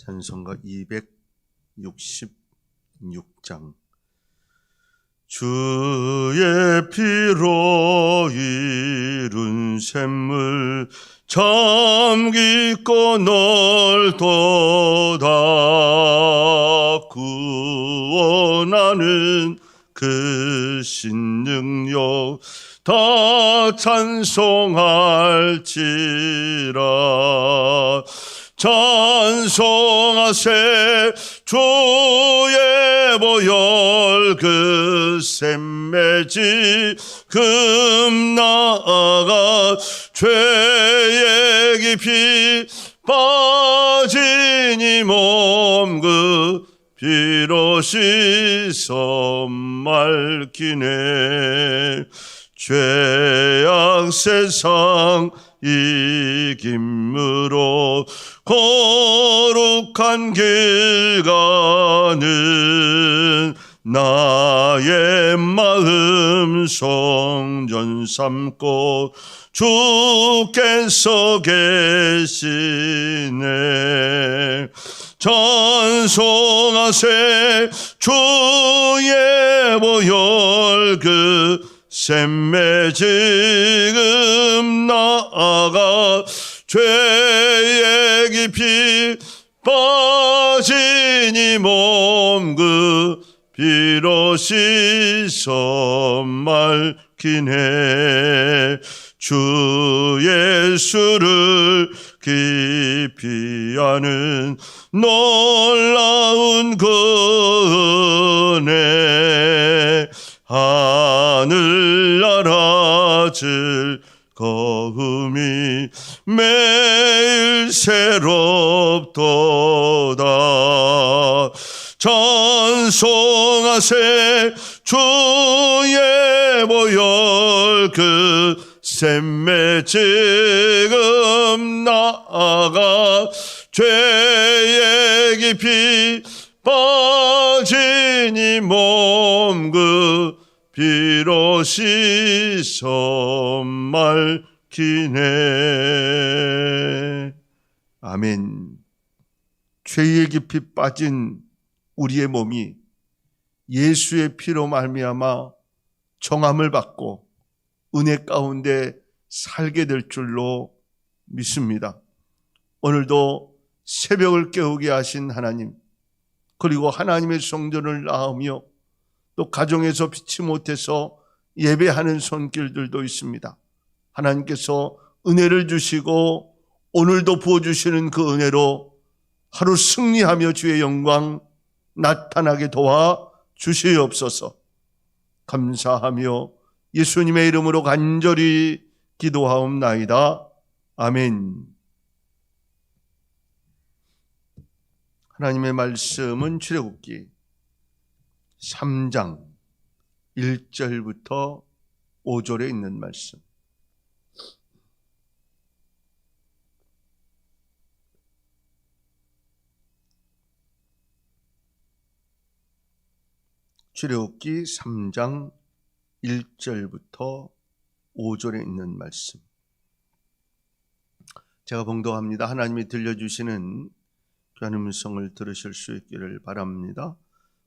찬송가 266장. 주의 피로 이룬 샘물 참 깊고 넓도다 구원하는 그 신능력 다 찬송할지라 찬송하세. 주의 보혈 그 샘매지 금 나아가 죄의 깊이 이몸그 피로 씻어 맑기네. 죄악 세상 이김으로 거룩한 길 가는 나의 마음 성전 삼고 주께서 계시네. 찬송하세 주의 보혈 그 샘매 지금 나아가 죄의 깊이 이몸그 피로 씻어 맑기네. 주 예수를 깊이 아는 놀라운 그 은혜 하늘나라 즐거움이 매일 새롭도다. 찬송하세 주의 보혈 그 샘매 지금 나아가 죄의 깊이 빠진 이몸그 씻어 맑기네 아멘 죄의 깊이 빠진 우리의 몸이 예수의 피로 말미암아 정함을 받고 은혜 가운데 살게 될 줄로 믿습니다. 오늘도 새벽을 깨우게 하신 하나님, 그리고 하나님의 성전을 낳으며 또 가정에서 피치 못해서 예배하는 손길들도 있습니다. 하나님께서 은혜를 주시고 오늘도 부어주시는 그 은혜로 하루 승리하며 주의 영광 나타나게 도와 주시옵소서. 감사하며 예수님의 이름으로 간절히 기도하옵나이다. 아멘. 하나님의 말씀은 출애굽기 3장 1절부터 5절에 있는 말씀. 출애굽기 3장 1절부터 5절에 있는 말씀. 제가 봉독합니다. 하나님이 들려주시는 귀한 음성을 들으실 수 있기를 바랍니다.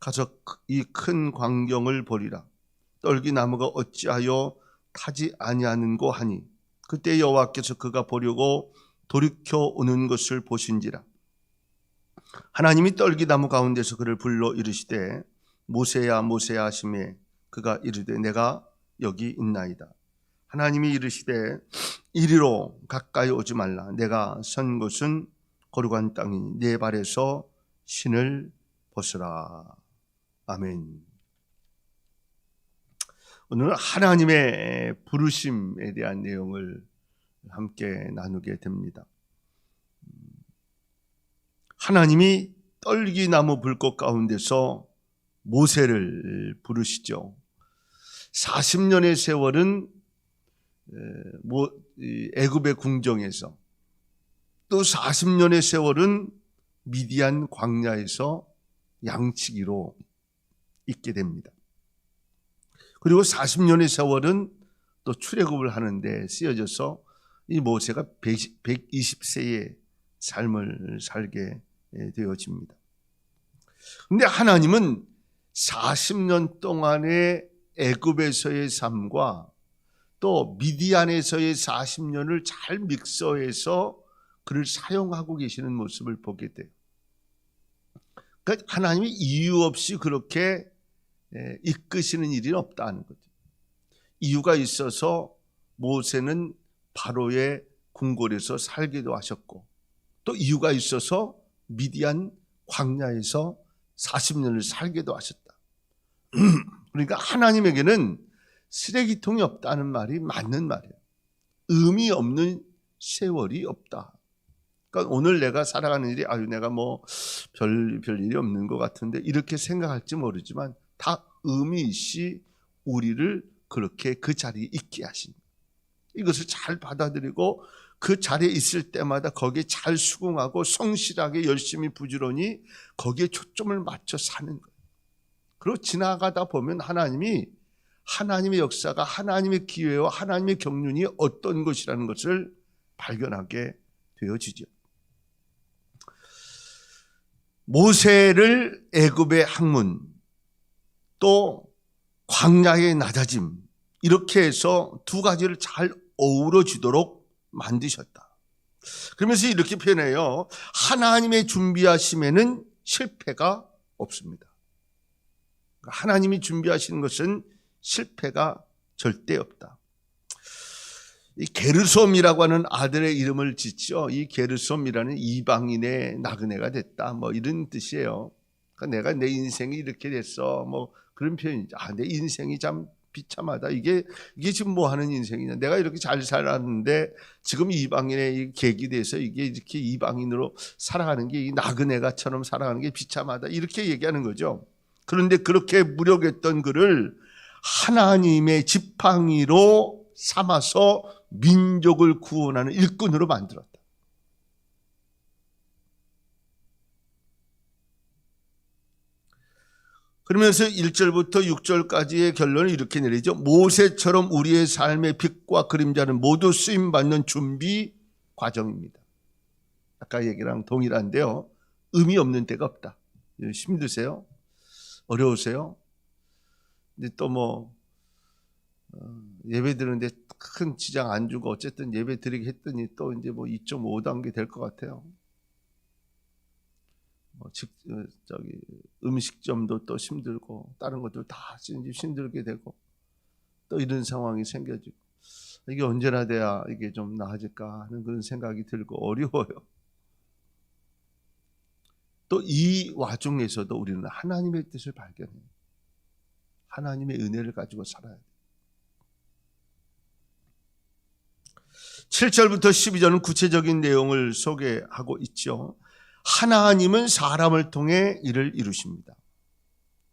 가서 이 큰 광경을 보리라. 떨기나무가 어찌하여 타지 아니하는고 하니 그때 여호와께서 그가 보려고 돌이켜 오는 것을 보신지라. 하나님이 떨기나무 가운데서 그를 불러 이르시되 모세야 모세야 하심에 그가 이르되 내가 여기 있나이다. 하나님이 이르시되 이리로 가까이 오지 말라. 내가 선 곳은 거룩한 땅이니 내 발에서 신을 벗으라. 아멘. 오늘은 하나님의 부르심에 대한 내용을 함께 나누게 됩니다. 하나님이 떨기나무 불꽃 가운데서 모세를 부르시죠. 40년의 세월은 애굽의 궁정에서 또 40년의 세월은 미디안 광야에서 양치기로 있게 됩니다. 그리고 40년의 세월은 또 출애굽을 하는데 쓰여져서 이 모세가 120세의 삶을 살게 되어집니다. 근데 하나님은 40년 동안의 애굽에서의 삶과 또 미디안에서의 40년을 잘 믹서해서 그를 사용하고 계시는 모습을 보게 돼요. 그러니까 하나님이 이유 없이 그렇게 이끄시는 일이 없다는 거죠. 이유가 있어서 모세는 바로의 궁궐에서 살기도 하셨고 또 이유가 있어서 미디안 광야에서 40년을 살기도 하셨다. 그러니까 하나님에게는 쓰레기통이 없다는 말이 맞는 말이에요. 의미 없는 세월이 없다. 그러니까 오늘 내가 살아가는 일이 아유 내가 뭐 별 별 일이 없는 것 같은데 이렇게 생각할지 모르지만 다 의미 있이 우리를 그렇게 그 자리에 있게 하신 이것을 잘 받아들이고 그 자리에 있을 때마다 거기에 잘 수긍하고 성실하게 열심히 부지런히 거기에 초점을 맞춰 사는 거예요. 그리고 지나가다 보면 하나님이 하나님의 역사가 하나님의 기회와 하나님의 경륜이 어떤 것이라는 것을 발견하게 되어지죠. 모세를 애굽의 학문 또 광야의 낮아짐 이렇게 해서 두 가지를 잘 어우러지도록 만드셨다. 그러면서 이렇게 표현해요. 하나님의 준비하심에는 실패가 없습니다. 하나님이 준비하시는 것은 실패가 절대 없다. 이 게르솜이라고 하는 아들의 이름을 짓죠. 이 게르솜이라는 이방인의 나그네가 됐다. 뭐 이런 뜻이에요. 그러니까 내가 내 인생이 이렇게 됐어. 뭐 그런 표현이죠. 아, 내 인생이 참 비참하다. 이게 이게 지금 뭐 하는 인생이냐? 내가 이렇게 잘 살았는데 지금 이방인의 계기 돼서 이게 이렇게 이방인으로 살아가는 게 이 나그네가처럼 살아가는 게 비참하다. 이렇게 얘기하는 거죠. 그런데 그렇게 무력했던 그를 하나님의 지팡이로 삼아서 민족을 구원하는 일꾼으로 만들었다. 그러면서 1절부터 6절까지의 결론을 이렇게 내리죠. 모세처럼 우리의 삶의 빛과 그림자는 모두 쓰임 받는 준비 과정입니다. 아까 얘기랑 동일한데요. 의미 없는 데가 없다. 힘드세요? 어려우세요? 근데 또뭐 어, 예배 드는데 큰 지장 안 주고 어쨌든 예배 드리게 했더니 또 이제 뭐 2.5단계 될 것 같아요. 뭐 즉, 어, 저기 음식점도 또 힘들고 다른 것들 다 힘들게 되고 또 이런 상황이 생겨지고 이게 언제나 돼야 이게 좀 나아질까 하는 그런 생각이 들고 어려워요. 또 이 와중에서도 우리는 하나님의 뜻을 발견해요. 하나님의 은혜를 가지고 살아야 돼 7절부터 12절은 구체적인 내용을 소개하고 있죠. 하나님은 사람을 통해 일을 이루십니다.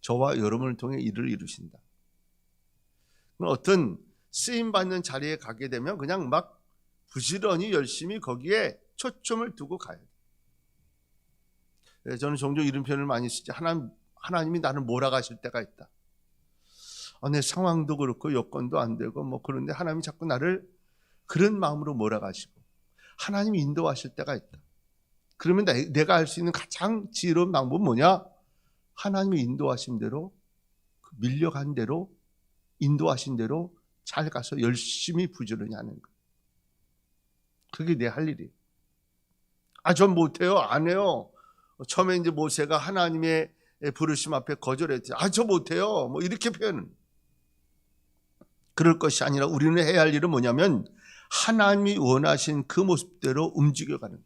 저와 여러분을 통해 일을 이루신다. 어떤 쓰임 받는 자리에 가게 되면 그냥 막 부지런히 열심히 거기에 초점을 두고 돼. 예, 저는 종종 이런 표현을 많이 쓰죠. 하나님, 하나님이 나를 몰아가실 때가 있다. 아, 내 상황도 그렇고 여건도 안 되고 뭐 그런데 하나님이 자꾸 나를 그런 마음으로 몰아가시고 하나님이 인도하실 때가 있다. 그러면 내, 내가 할 수 있는 가장 지혜로운 방법은 뭐냐? 하나님이 인도하신 대로 그 밀려간 대로 인도하신 대로 잘 가서 열심히 부지런히 하는 거. 그게 내 할 일이. 아, 전 못해요. 안 해요. 처음에 이제 모세가 하나님의 부르심 앞에 거절했지. 아, 저 못해요. 뭐 이렇게 표현은. 그럴 것이 아니라 우리는 해야 할 일은 뭐냐면 하나님이 원하신 그 모습대로 움직여가는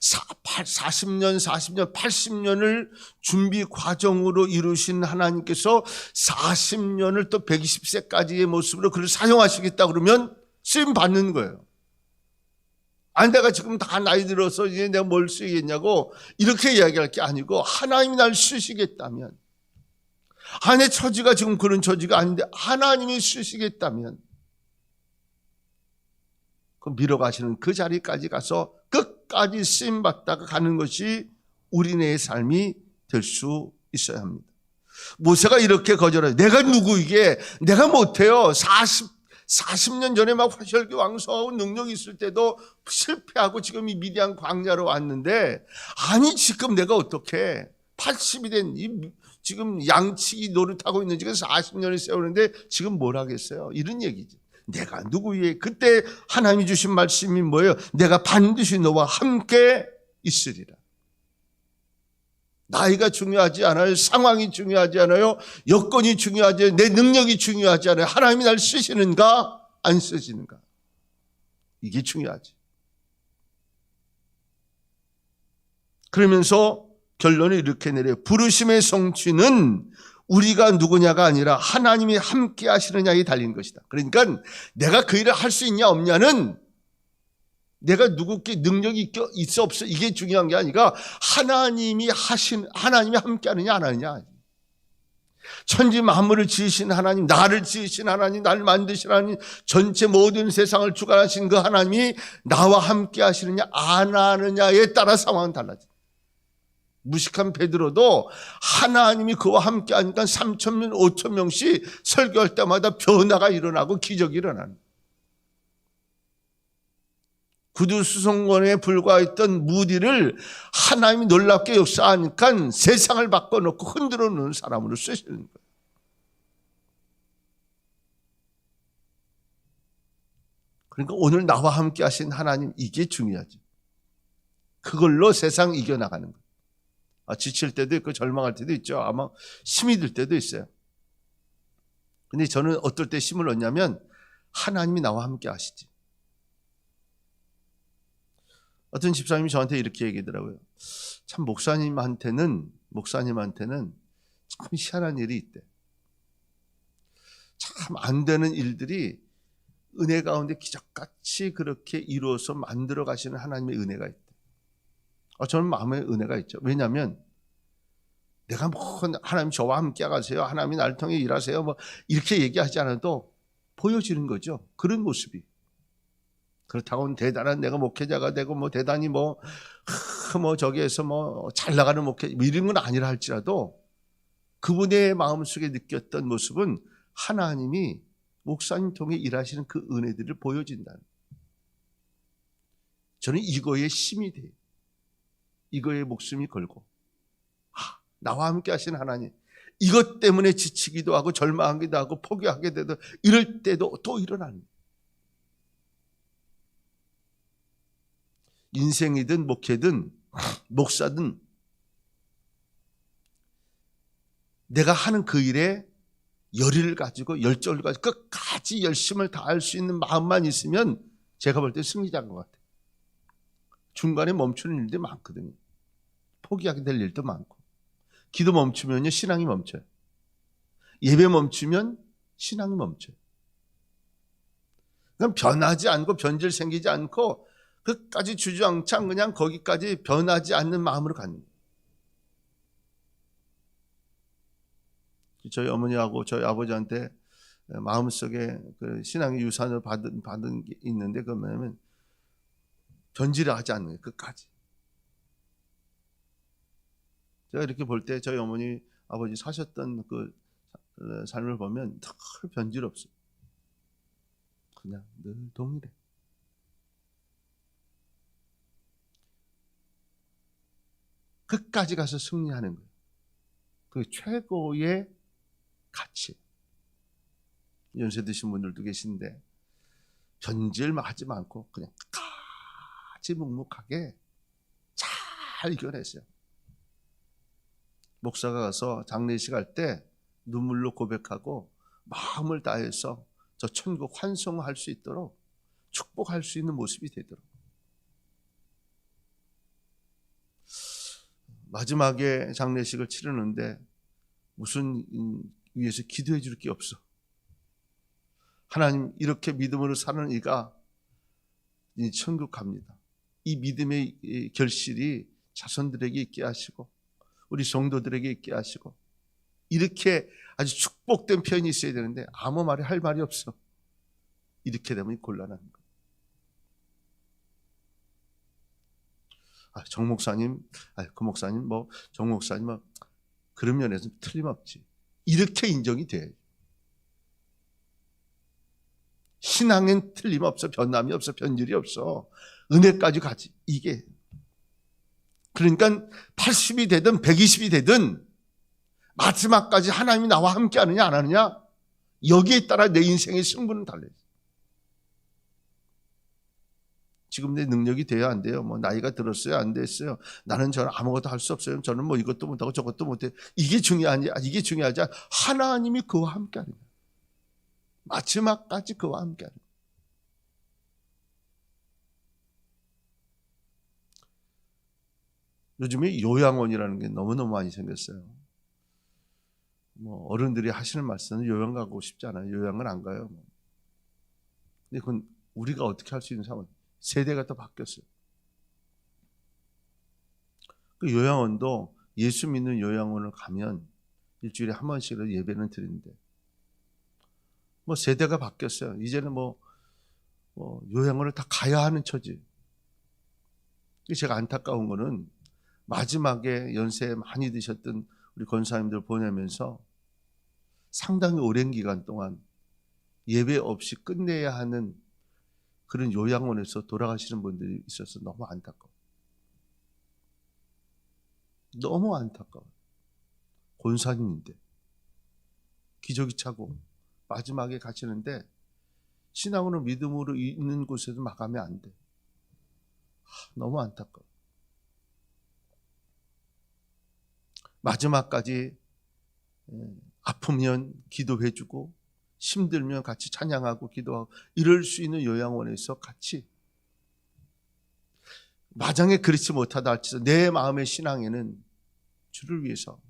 40년, 40년, 80년을 준비 과정으로 이루신 하나님께서 40년을 또 120세까지의 모습으로 그를 사용하시겠다 그러면 쓰임 받는 거예요. 아니, 내가 지금 다 나이 들어서 이제 내가 뭘 쓰겠냐고 이렇게 이야기할 게 아니고 하나님이 날 쓰시겠다면 아내 처지가 지금 그런 처지가 아닌데 하나님이 쓰시겠다면 그 밀어가시는 그 자리까지 가서 끝까지 쓰임 받다가 가는 것이 우리네의 삶이 될 수 있어야 합니다. 모세가 이렇게 거절해. 내가 누구 이게 내가 못해요. 40 40년 전에 막 화혈기 왕성하고 능력이 있을 때도 실패하고 지금 이 미디안 광야로 왔는데 아니 지금 내가 어떻게 80이 된 이 지금 양치기 노릇하고 있는 지금 40년을 세우는데 지금 뭘 하겠어요? 이런 얘기지. 내가 누구의 그때 하나님이 주신 말씀이 뭐예요? 내가 반드시 너와 함께 있으리라. 나이가 중요하지 않아요. 상황이 중요하지 않아요. 여건이 중요하지 않아요. 내 능력이 중요하지 않아요. 하나님이 날 쓰시는가 안 쓰시는가. 이게 중요하지. 그러면서 결론을 이렇게 내려요. 부르심의 성취는 우리가 누구냐가 아니라 하나님이 함께 하시느냐에 달린 것이다. 그러니까 내가 그 일을 할 수 있냐 없냐는 내가 누구께 능력이 있어 없어 이게 중요한 게 아니라 하나님이 하신 하나님이 함께 하느냐 안 하느냐. 천지 만물을 지으신 하나님, 나를 지으신 하나님, 나를 만드신 하나님, 전체 모든 세상을 주관하신 그 하나님이 나와 함께 하시느냐 안 하느냐에 따라 상황은 달라져. 무식한 베드로도 하나님이 그와 함께 하니까 3천 명, 5천 명씩 설교할 때마다 변화가 일어나고 기적이 일어나는 구두 수송원에 불과했던 무디를 하나님이 놀랍게 역사하니까 세상을 바꿔놓고 흔들어 놓는 사람으로 쓰시는 거예요. 그러니까 오늘 나와 함께 하신 하나님 이게 중요하지. 그걸로 세상 이겨나가는 거예요. 아, 지칠 때도 있고 절망할 때도 있죠. 아마 힘이 들 때도 있어요. 근데 저는 어떨 때 힘을 얻냐면 하나님이 나와 함께 하시지. 어떤 집사님이 저한테 이렇게 얘기하더라고요. 참 목사님한테는 목사님한테는 참 희한한 일이 있대. 참 안 되는 일들이 은혜 가운데 기적같이 그렇게 이루어서 만들어 가시는 하나님의 은혜가 있대. 아, 저는 마음의 은혜가 있죠. 왜냐하면 내가 뭐 하나님 저와 함께 가세요. 하나님이 날 통해 일하세요. 뭐 이렇게 얘기하지 않아도 보여지는 거죠. 그런 모습이. 그렇다고 대단한 내가 목회자가 되고 뭐 대단히 뭐, 뭐 저기에서 뭐 잘 나가는 목회 뭐 이런 건 아니라 할지라도 그분의 마음속에 느꼈던 모습은 하나님이 목사님 통해 일하시는 그 은혜들을 보여진다는. 저는 이거에 힘이 돼요. 이거에 목숨이 걸고 아, 나와 함께 하신 하나님 이것 때문에 지치기도 하고 절망하기도 하고 포기하게 되도 이럴 때도 또 일어나는 인생이든 목회든 목사든 내가 하는 그 일에 열의를 가지고 열정을 가지고 끝까지 열심을 다할 수 있는 마음만 있으면 제가 볼 때 승리자인 것 같아요. 중간에 멈추는 일들이 많거든요. 포기하게 될 일도 많고. 기도 멈추면요, 신앙이 멈춰요. 예배 멈추면 신앙이 멈춰요. 그럼 변하지 않고 변질 생기지 않고 끝까지 주저앉창 그냥 거기까지 변하지 않는 마음으로 가는 거예요. 저희 어머니하고 저희 아버지한테 마음속에 그 신앙의 유산을 받은, 받은 게 있는데 그 뭐냐면 변질을 하지 않는 거예요. 끝까지. 제가 이렇게 볼 때 저희 어머니 아버지 사셨던 그 사- 삶을 보면 늘 변질 없어요. 그냥 늘 동일해. 끝까지 가서 승리하는 거예요. 그 최고의 가치. 연세 드신 분들도 계신데 변질 하지 않고 그냥 끝까지 묵묵하게 잘 이겨냈어요. 목사가 가서 장례식 할 때 눈물로 고백하고 마음을 다해서 저 천국 환송할 수 있도록 축복할 수 있는 모습이 되도록 마지막에 장례식을 치르는데 무슨 음, 위해서 기도해 줄 게 없어. 하나님 이렇게 믿음으로 사는 이가 이 천국 갑니다. 이 믿음의 이 결실이 자손들에게 있게 하시고 우리 성도들에게 있게 하시고 이렇게 아주 축복된 표현이 있어야 되는데 아무 말이 할 말이 없어. 이렇게 되면 곤란한 거예요. 아, 정 목사님, 아, 그 목사님, 뭐, 정 목사님, 뭐, 그런 면에서 틀림없지. 이렇게 인정이 돼. 신앙엔 틀림없어. 변함이 없어. 변질이 없어. 은혜까지 가지. 이게. 그러니까 80이 되든 120이 되든 마지막까지 하나님이 나와 함께 하느냐 안 하느냐 여기에 따라 내 인생의 승부는 달라요. 지금 내 능력이 돼야 안 돼요. 뭐 나이가 들었어요, 안 됐어요. 나는 저는 아무것도 할 수 없어요. 저는 뭐 이것도 못하고 저것도 못해. 이게 중요하지, 이게 중요하지. 하나님이 그와 함께하는 거예요. 마지막까지 그와 함께하는 거 요. 요즘에 요양원이라는 게 너무너무 많이 생겼어요. 뭐 어른들이 하시는 말씀은 요양 가고 싶지 않아요. 요양은 안 가요. 뭐. 근데 그건 우리가 어떻게 할 수 있는 상황? 세대가 또 바뀌었어요. 그 요양원도 예수 믿는 요양원을 가면 일주일에 한 번씩은 예배는 드리는데 뭐 세대가 바뀌었어요. 이제는 뭐, 뭐 요양원을 다 가야 하는 처지. 제가 안타까운 거는 마지막에 연세 많이 드셨던 우리 권사님들 보내면서 상당히 오랜 기간 동안 예배 없이 끝내야 하는 그런 요양원에서 돌아가시는 분들이 있어서 너무 안타까워. 너무 안타까워. 권사님인데 기저귀 차고 마지막에 가시는데 신앙으로 믿음으로 있는 곳에도 마감이 안 돼. 하, 너무 안타까워. 마지막까지 예, 아프면 기도해주고 힘들면 같이 찬양하고 기도하고 이럴 수 있는 요양원에서 같이 마장에 그렇지 못하다 할지라도 내 마음의 신앙에는 주를 위해서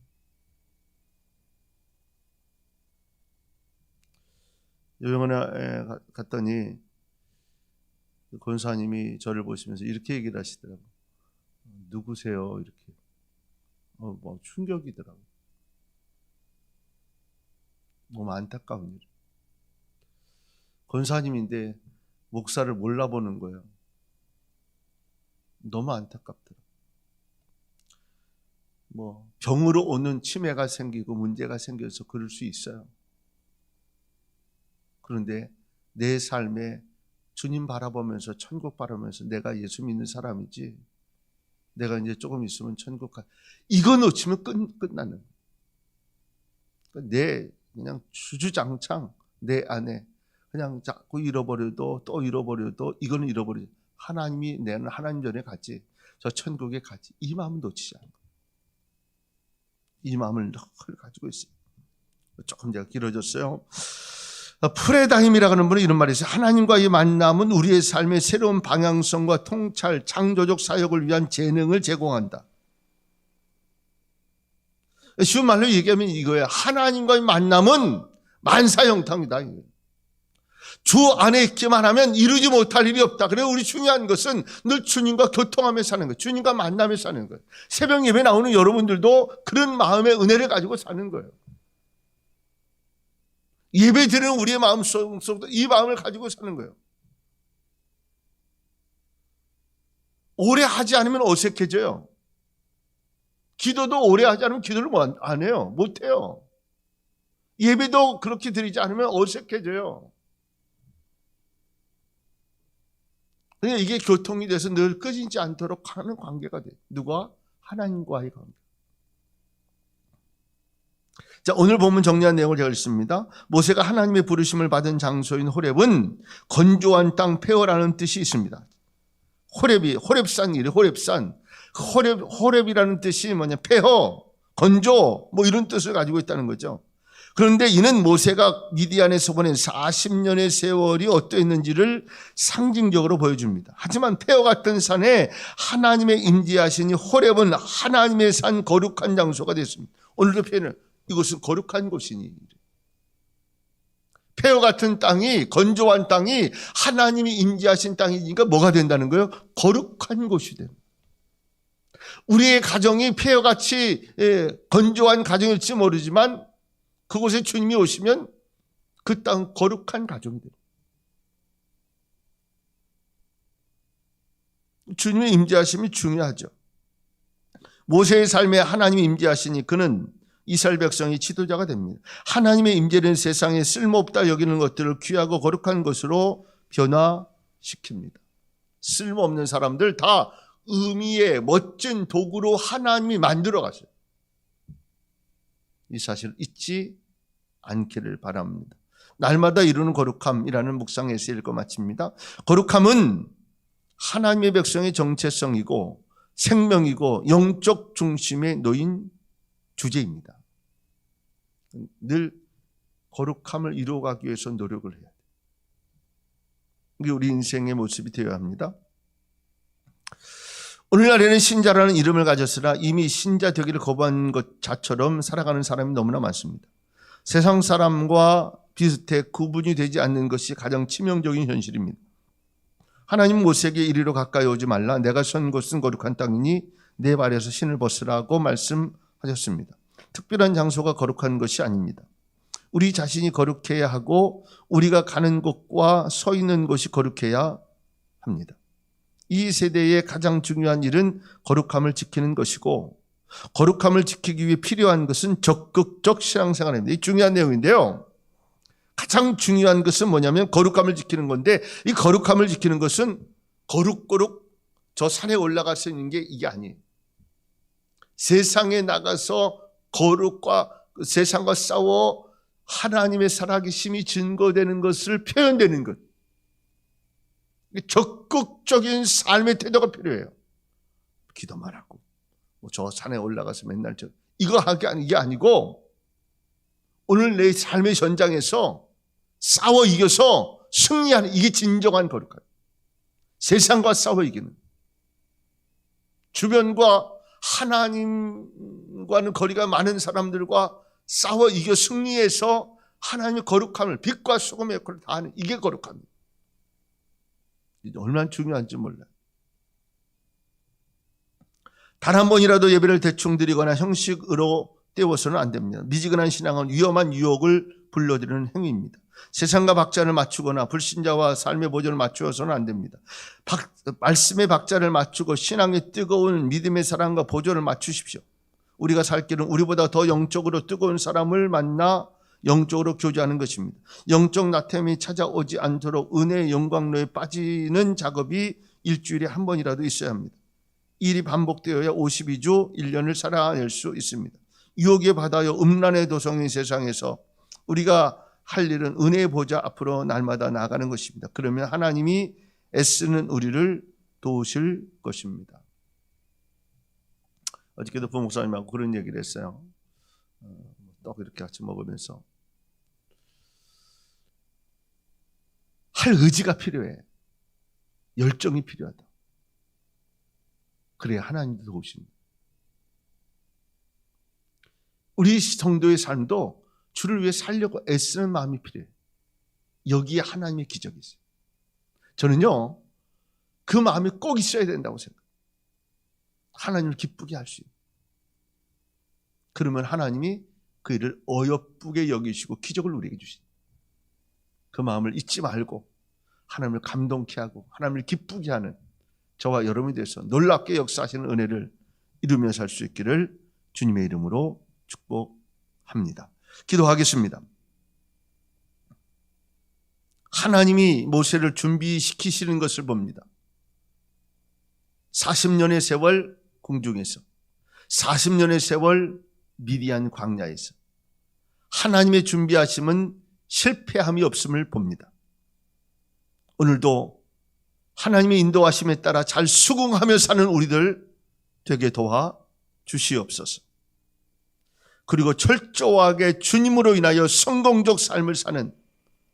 요양원에 갔더니 그 권사님이 저를 보시면서 이렇게 얘기를 하시더라고요. 누구세요? 이렇게. 어, 뭐 충격이더라고. 너무 안타까운 일. 권사님인데 목사를 몰라보는 거예요. 너무 안타깝더라. 뭐 병으로 오는 치매가 생기고 문제가 생겨서 그럴 수 있어요. 그런데 내 삶에 주님 바라보면서 천국 바라보면서 내가 예수 믿는 사람이지 내가 이제 조금 있으면 천국 가. 이거 놓치면 끝, 끝나는. 그러니까 내 그냥 주주장창 내 안에 그냥 자꾸 잃어버려도 또 잃어버려도 이거는 잃어버려. 하나님이 내는 하나님 전에 갔지. 저 천국에 갔지. 이 마음은 놓치지 거예요. 이 마음을 늘 가지고 있어요. 조금 제가 길어졌어요. 프레다힘이라고 하는 분은 이런 말이 있어요. 하나님과의 만남은 우리의 삶의 새로운 방향성과 통찰, 창조적 사역을 위한 재능을 제공한다. 쉬운 말로 얘기하면 이거예요. 하나님과의 만남은 만사형탕이다. 주 안에 있기만 하면 이루지 못할 일이 없다. 그래 우리 중요한 것은 늘 주님과 교통하며 사는 거예요. 주님과 만나며 사는 거예요. 새벽 예배 나오는 여러분들도 그런 마음의 은혜를 가지고 사는 거예요. 예배 드리는 우리의 마음 속도 이 마음을 가지고 사는 거예요. 오래 하지 않으면 어색해져요. 기도도 오래 하지 않으면 기도를 못- 안 해요. 못 해요. 예배도 그렇게 드리지 않으면 어색해져요. 그러니까 이게 교통이 돼서 늘 끊이지 않도록 하는 관계가 돼. 누가? 하나님과의 관계. 자, 오늘 본문 정리한 내용을 제가 읽습니다. 모세가 하나님의 부르심을 받은 장소인 호렙은 건조한 땅 폐허라는 뜻이 있습니다. 호렙이 호렙산 이래 호렙산. 그 호렙 호렙이라는 뜻이 뭐냐? 폐허, 건조 뭐 이런 뜻을 가지고 있다는 거죠. 그런데 이는 모세가 미디안에서 보낸 40년의 세월이 어떠했는지를 상징적으로 보여줍니다. 하지만 폐허 같은 산에 하나님의 임재하시니 호렙은 하나님의 산 거룩한 장소가 됐습니다. 오늘도 표현을 이곳은 거룩한 곳이니 폐허 같은 땅이 건조한 땅이 하나님이 임재하신 땅이니까 뭐가 된다는 거예요? 거룩한 곳이 됩니다. 우리의 가정이 폐허같이 예, 건조한 가정일지 모르지만 그곳에 주님이 오시면 그 땅 거룩한 가정이 돼요. 주님의 임재하심이 중요하죠. 모세의 삶에 하나님이 임재하시니 그는 이스라엘 백성이 지도자가 됩니다. 하나님의 임재는 세상에 쓸모없다 여기는 것들을 귀하고 거룩한 것으로 변화시킵니다. 쓸모없는 사람들 다 의미의 멋진 도구로 하나님이 만들어 가세요. 이 사실을 잊지 않기를 바랍니다. 날마다 이루는 거룩함이라는 묵상 에서 읽고 마칩니다. 거룩함은 하나님의 백성의 정체성이고 생명이고 영적 중심에 놓인 주제입니다. 늘 거룩함을 이루어가기 위해서 노력을 해야 돼요. 이게 우리 인생의 모습이 되어야 합니다. 오늘날에는 신자라는 이름을 가졌으나 이미 신자 되기를 거부한 것 자처럼 살아가는 사람이 너무나 많습니다. 세상 사람과 비슷해 구분이 되지 않는 것이 가장 치명적인 현실입니다. 하나님 모세에게 이리로 가까이 오지 말라. 내가 선 곳은 거룩한 땅이니 내 발에서 신을 벗으라고 말씀 하셨습니다. 특별한 장소가 거룩한 것이 아닙니다. 우리 자신이 거룩해야 하고 우리가 가는 곳과 서 있는 곳이 거룩해야 합니다. 이 세대의 가장 중요한 일은 거룩함을 지키는 것이고 거룩함을 지키기 위해 필요한 것은 적극적 신앙생활입니다. 이 중요한 내용인데요. 가장 중요한 것은 뭐냐면 거룩함을 지키는 건데 이 거룩함을 지키는 것은 거룩거룩 저 산에 올라갈 수 있는 게 이게 아니에요. 세상에 나가서 거룩과 세상과 싸워 하나님의 살아계심이 증거되는 것을 표현되는 것. 적극적인 삶의 태도가 필요해요. 기도만 하고 뭐 저 산에 올라가서 맨날 저 이거 하게 아니 이게 아니고 오늘 내 삶의 현장에서 싸워 이겨서 승리하는 이게 진정한 거룩함. 세상과 싸워 이기는 주변과 하나님과는 거리가 많은 사람들과 싸워 이겨 승리해서 하나님의 거룩함을 빛과 소금의 역할을 다하는 이게 거룩함입니다. 얼마나 중요한지 몰라요. 단 한 번이라도 예배를 대충 드리거나 형식으로 때워서는 안 됩니다. 미지근한 신앙은 위험한 유혹을 불러들이는 행위입니다. 세상과 박자를 맞추거나 불신자와 삶의 보존을 맞추어서는 안 됩니다. 박- 말씀의 박자를 맞추고 신앙의 뜨거운 믿음의 사랑과 보존을 맞추십시오. 우리가 살 길은 우리보다 더 영적으로 뜨거운 사람을 만나 영적으로 교제하는 것입니다. 영적 나템이 찾아오지 않도록 은혜의 영광로에 빠지는 작업이 일주일에 한 번이라도 있어야 합니다. 일이 반복되어야 52주 1년을 살아낼 수 있습니다. 유혹에 받아요 음란의 도성인 세상에서 우리가 할 일은 은혜의 보좌 앞으로 날마다 나가는 것입니다. 그러면 하나님이 애쓰는 우리를 도우실 것입니다. 어저께도 부목사님하고 그런 얘기를 했어요. 어, 떡 이렇게 같이 먹으면서 할 의지가 필요해. 열정이 필요하다. 그래야 하나님도 도우십니다. 우리 성도의 삶도 주를 위해 살려고 애쓰는 마음이 필요해요. 여기에 하나님의 기적이 있어요. 저는요, 그 마음이 꼭 있어야 된다고 생각해요. 하나님을 기쁘게 할 수 있는. 그러면 하나님이 그 일을 어여쁘게 여기시고 기적을 우리에게 주신. 그 마음을 잊지 말고 하나님을 감동케 하고 하나님을 기쁘게 하는 저와 여러분이 돼서 놀랍게 역사하시는 은혜를 이루며 살 수 있기를 주님의 이름으로 축복합니다. 기도하겠습니다. 하나님이 모세를 준비시키시는 것을 봅니다. 40년의 세월 궁중에서 40년의 세월 미디안 광야에서 하나님의 준비하심은 실패함이 없음을 봅니다. 오늘도 하나님의 인도하심에 따라 잘 수긍하며 사는 우리들 되게 도와 주시옵소서. 그리고 철저하게 주님으로 인하여 성공적 삶을 사는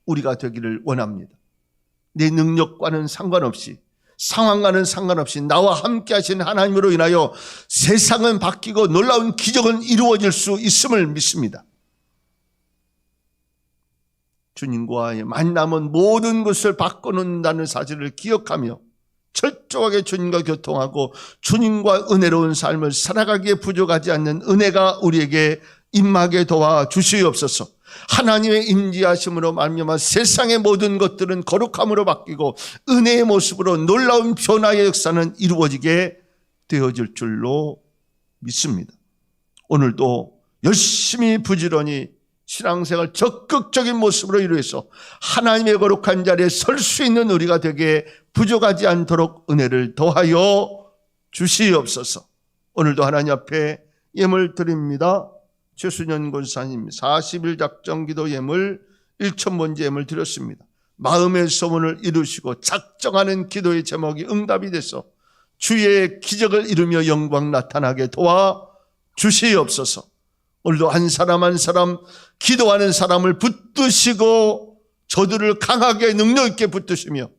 우리가 되기를 원합니다. 내 능력과는 상관없이 상황과는 상관없이 나와 함께 하신 하나님으로 인하여 세상은 바뀌고 놀라운 기적은 이루어질 수 있음을 믿습니다. 주님과의 만남은 모든 것을 바꿔놓는다는 사실을 기억하며 철저하게 주님과 교통하고 주님과 은혜로운 삶을 살아가기에 부족하지 않는 은혜가 우리에게 임하게 도와 주시옵소서. 하나님의 임지하심으로 말미암아 세상의 모든 것들은 거룩함으로 바뀌고 은혜의 모습으로 놀라운 변화의 역사는 이루어지게 되어질 줄로 믿습니다. 오늘도 열심히 부지런히 신앙생활 적극적인 모습으로 이루어서 하나님의 거룩한 자리에 설 수 있는 우리가 되게 부족하지 않도록 은혜를 더하여 주시옵소서. 오늘도 하나님 앞에 예물 드립니다. 최순현 권사님 40일 작정 기도 예물 1천 번째 예물 드렸습니다. 마음의 소원을 이루시고 작정하는 기도의 제목이 응답이 돼서 주의 기적을 이루며 영광 나타나게 도와 주시옵소서. 오늘도 한 사람 한 사람 기도하는 사람을 붙드시고 저들을 강하게 능력 있게 붙드시며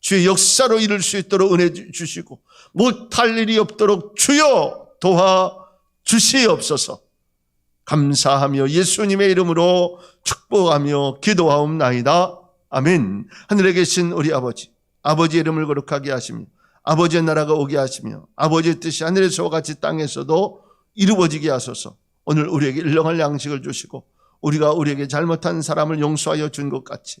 주의 역사로 이룰 수 있도록 은혜 주시고 못할 일이 없도록 주여 도와 주시옵소서. 감사하며 예수님의 이름으로 축복하며 기도하옵나이다. 아멘. 하늘에 계신 우리 아버지, 아버지의 이름을 거룩하게 하시며 아버지의 나라가 오게 하시며 아버지의 뜻이 하늘에서와 같이 땅에서도 이루어지게 하소서. 오늘 우리에게 일용할 양식을 주시고 우리가 우리에게 잘못한 사람을 용서하여 준 것 같이